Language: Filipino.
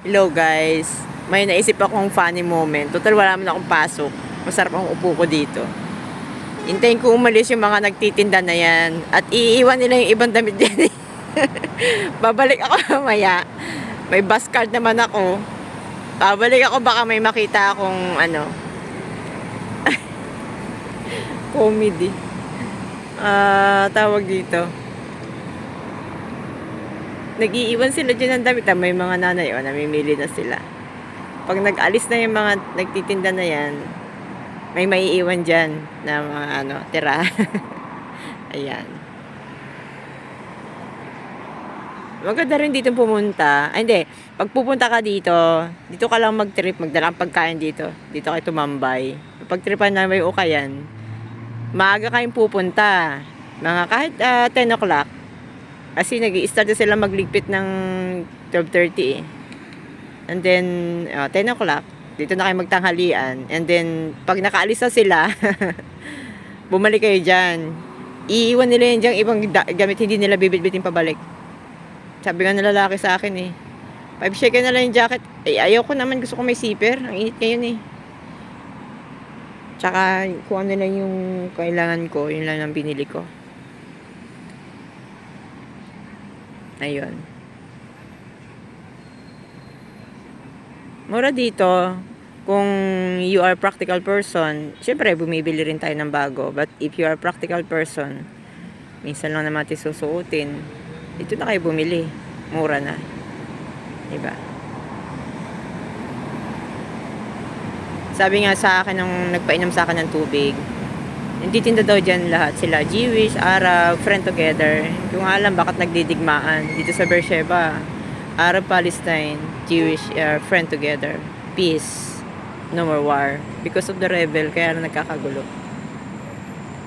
Hello guys. May naisip akong funny moment. Total wala man akong pasok. Masarap ang upo ko dito. Hintayin ko umalis yung mga nagtitinda na yan. At iiwan nila yung ibang damit dyan. Babalik ako mamaya. May bus card naman ako. Babalik ako baka may makita akong ano. Comedy. Ah, tawag dito nag-iiwan sila dyan ng damit. Ah, May mga nanay, o, namimili na sila. Pag nag-alis na yung mga nagtitinda na yan, may maiiwan dyan na mga ano, tira. Ayan. Maganda rin dito pumunta. Ay, hindi. Pag pupunta ka dito, dito ka lang mag-trip, magdala kang pagkain dito. Dito kayo tumambay. Pag tripan na may ukayan, maaga kayong pupunta. Mga kahit ah, 10 o'clock, kasi nag start na sila magligpit ng 12.30 eh. And then, uh, 10 o'clock, dito na kayo magtanghalian. And then, pag nakaalis na sila, bumalik kayo dyan. Iiwan nila yan dyan ibang gamit, hindi nila bibitbitin pabalik. Sabi nga ng lalaki sa akin eh, 5 shake na lang yung jacket. Ay, ayaw ko naman, gusto ko may zipper. Ang init ngayon eh. Tsaka, kung ano lang yung kailangan ko, yun lang ang binili ko. Ayun. Mura dito, kung you are practical person, syempre bumibili rin tayo ng bago. But if you are practical person, minsan lang naman susuotin, dito na kayo bumili. Mura na. Diba? Sabi nga sa akin nung nagpainom sa akin ng tubig, Nagtitinda daw dyan lahat sila. Jewish, Arab, friend together. Kung alam bakit nagdidigmaan dito sa Beersheba. Arab, Palestine, Jewish, uh, friend together. Peace. No more war. Because of the rebel, kaya na nagkakagulo.